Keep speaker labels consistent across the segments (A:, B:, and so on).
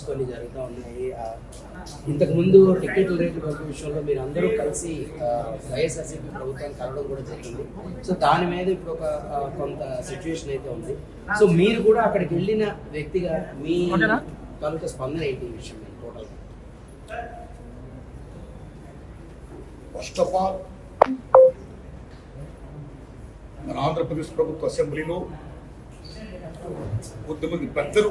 A: కొన్ని జరుగుతూ ఉన్నాయి. ఆ, ఇంతకు ముందు టికెట్ల రేట్ల పెంపు విషయంలో మీరు అందరూ కలిసి వైఎస్ఆర్సీపీ ప్రభుత్వాన్ని కలవడం కూడా జరిగింది. సో దాని మీద ఇప్పుడు ఒక కొంత సిచ్యువేషన్ అయితే ఉంది. సో మీరు కూడా అక్కడికి వెళ్ళిన వ్యక్తిగా మీ తాలూకా స్పందన ఏంటి ఈ విషయం టోటల్
B: ఫస్ట్ ఆఫ్ ఆల్ మన ఆంధ్రప్రదేశ్ ప్రభుత్వ అసెంబ్లీలో కొద్దిమంది పెద్దలు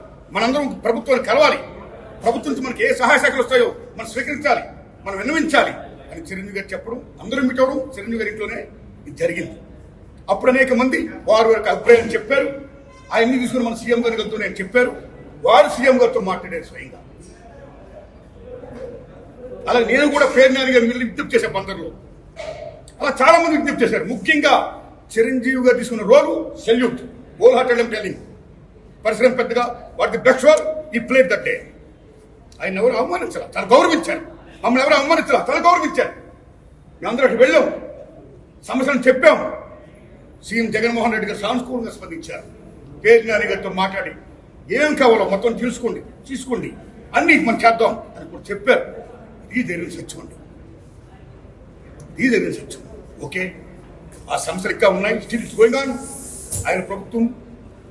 B: మనందరం ప్రభుత్వాన్ని కలవాలి. ప్రభుత్వం నుంచి మనకి ఏ సహాయ శాఖలు వస్తాయో మనం స్వీకరించాలి మనం విన్నవించాలి అని చిరంజీవి గారు చెప్పడం అందరూ మీట్ అవడం చిరంజీవి గారి ఇంట్లోనే ఇది జరిగింది. అప్పుడు అనేక మంది వారి యొక్క అభిప్రాయం చెప్పారు. ఆయన్ని తీసుకుని మన సీఎం గారి గారితో నేను చెప్పారు. వారు సీఎం గారితో మాట్లాడారు స్వయంగా. అలా నేను కూడా పేరు నాని గారు మీరు విజ్ఞప్తి చేశాను బందర్లో అలా చాలా మంది విజ్ఞప్తి చేశారు. ముఖ్యంగా చిరంజీవి గారు తీసుకున్న రోలు సెల్యూట్. హోల్ హార్టెడ్ టెలింగ్ పరిశ్రమ పెద్దగా వాటి బెస్ట్ రోల్ ఈ ప్లేట్ దట్ డే ఆయన ఎవరు అవమానించారు చాలా గౌరవించారు మమ్మల్ని ఎవరు అవమానించారు చాలా గౌరవించారు మేమందరూ అటు వెళ్ళాం. సమస్యలను చెప్పాం. సీఎం జగన్మోహన్ రెడ్డి గారు సానుకూలంగా స్పందించారు. పేరు నాని గారితో మాట్లాడి ఏం కావాలో మొత్తం తెలుసుకోండి తీసుకోండి. అన్ని మనం చేద్దాం అని కూడా చెప్పారు. ఇది జరిగిన సత్యం ఈ ఇది సత్యం ఓకే? ఆ సమస్యలు ఇంకా ఉన్నాయి. Still it's going on. ఆయన ప్రభుత్వం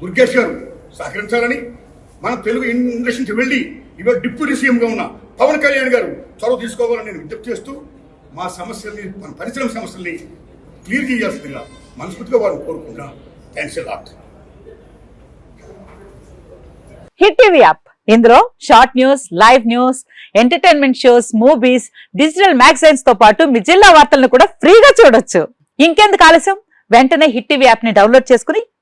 B: దుర్గేష్ గారు సహకరించాలని మన తెలుగు ఇండస్ట్రీ నుంచి వెళ్ళి ఇవాళ డిప్యూటీ సీఎంగా ఉన్న పవన్ కళ్యాణ్ గారు చొరవ తీసుకోవాలని నేను విజ్ఞప్తి చేస్తూ మా సమస్యల్ని మన పరిశ్రమ సమస్యల్ని క్లియర్ చేయాల్సిందిగా మనస్ఫూర్తిగా వారిని కోరుకుంటున్నా. Thanks lot
C: hit TV app. ఇందులో short news live news entertainment shows movies digital మ్యాగజైన్స్తో పాటు మీ జిల్లా వార్తలను కూడా ఫ్రీగా చూడొచ్చు. ఇంకెందుకు ఆలస్యం? వెంటనే హిట్ టీవీ యాప్ని డౌన్లోడ్ చేసుకుని